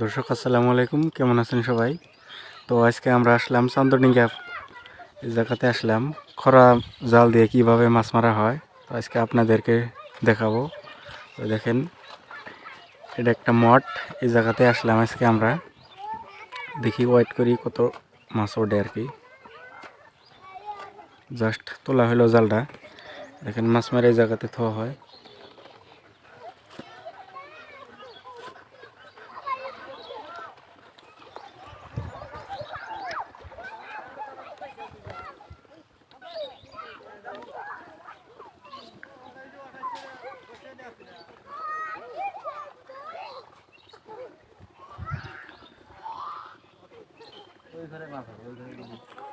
দর্শক, আসসালামু আলাইকুম। কেমন আছেন সবাই? তো আজকে আমরা আসলাম চান্দনিঙ্গা এই জায়গাতে আসলাম। খরা জাল দিয়ে কীভাবে মাছ মারা হয়, তো আজকে আপনাদেরকে দেখাবো। দেখেন, এটা একটা মঠ। এই জায়গাতে আসলাম আজকে আমরা। দেখি ওয়েট করি কত মাছ ওঠে আর কি। জাস্ট তোলা হলো জালটা। দেখেন মাছ মারা এই জায়গাতে থোয়া হয়।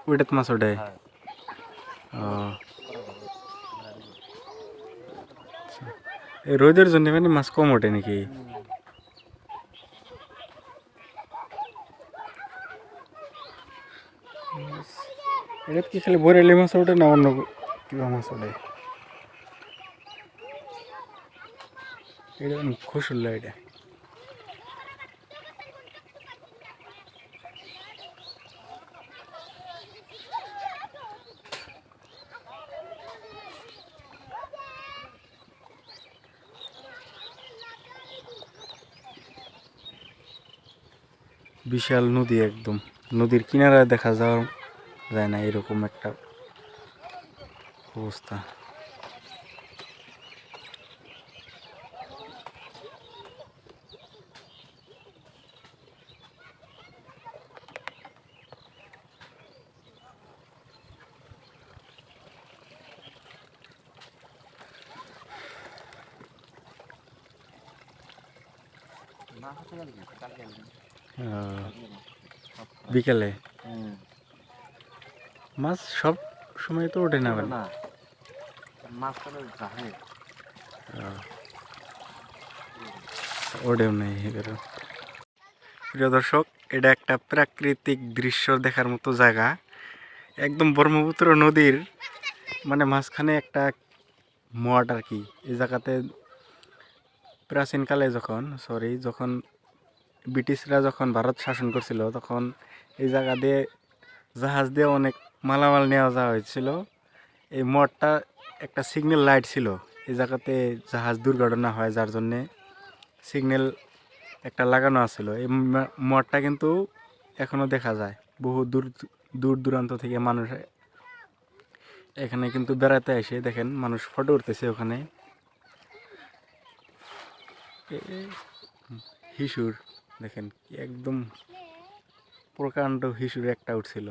ওইটাতে মাছ ওঠে? ও আচ্ছা। এই রোদের জন্য মানে মাছ কম ওঠে নাকি? কি খালি বরেলি মাছ ওঠে না অন্য কিবা মাছ ওঠে? এটা খুশুল্লা এটা। বিশাল নদী একদম। নদীর কিনারায় দেখা যাওয়া যায় না এরকম একটা অবস্থা। আহ, বিকেলে? মাছ সব সময় তো ওঠে না ওঠেও নেই প্রিয় দর্শক এটা একটা প্রাকৃতিক দৃশ্য দেখার মতো জায়গা। একদম ব্রহ্মপুত্র নদীর মানে মাঝখানে একটা মঠ আর কি। এই জায়গাতে প্রাচীনকালে যখন সরি যখন ব্রিটিশরা যখন ভারত শাসন করছিল, তখন এই জায়গা দিয়ে জাহাজ দিয়ে অনেক মালামাল নেওয়া যাওয়া হয়েছিল। এই মঠটা একটা সিগন্যাল লাইট ছিল। এই জায়গাতে জাহাজ দুর্ঘটনা হয় যার জন্যে সিগন্যাল একটা লাগানো আছিল। এই মঠটা কিন্তু এখনও দেখা যায়। বহু দূর দূর দূরান্ত থেকে মানুষ এখানে কিন্তু বেড়াতে আসে দেখেন মানুষ ফটো উঠতেছে ওখানে। হিসুর। দেখেন কি একদম প্রকাণ্ড হিসুর একটা উঠছিল।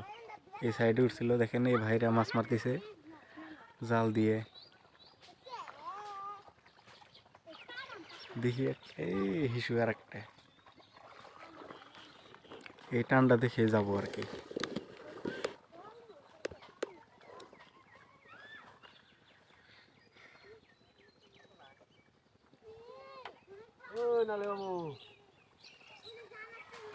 এই সাইডে উঠছিল, দেখেন এই ভাইরা মাছ মারতেছে জাল দিয়ে। দেখি এই হিসু আর একটা এই টানটা দেখে যাব আর কি।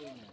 Amen.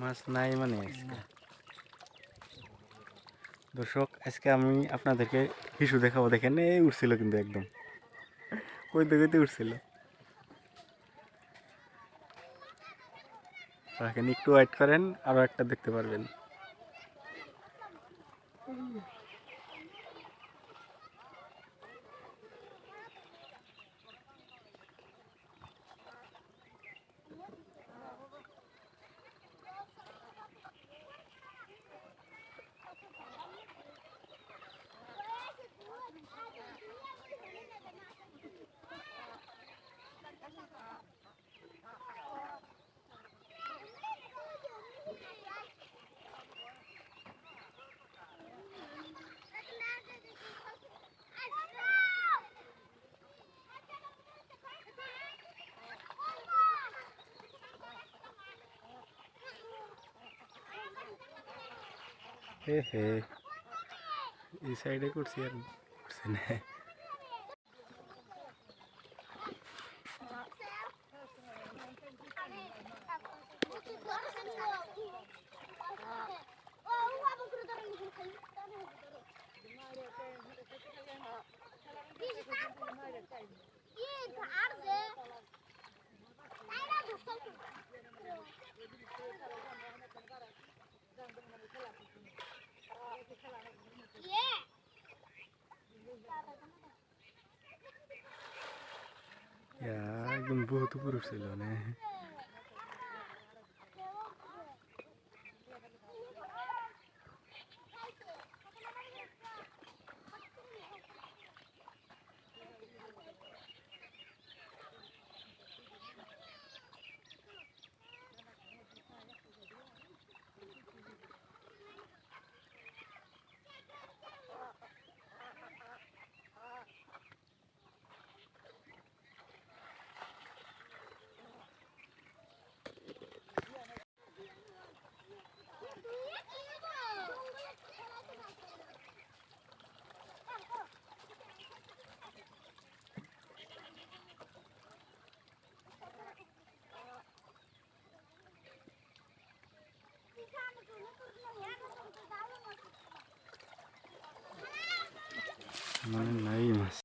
মাছ নাই মানে দর্শক, আজকে আমি আপনাদেরকে হিসু দেখাবো। দেখেন, এই উঠছিল কিন্তু একদম। কইতে কইতে উঠছিল একটু ওয়েট করেন, আরও একটা দেখতে পারবেন। হে হে এই সাইডে করছি আর করছি না Yeah. ইয়া, একদম বহুত উপর উঠছিল না মানে নাই মাছ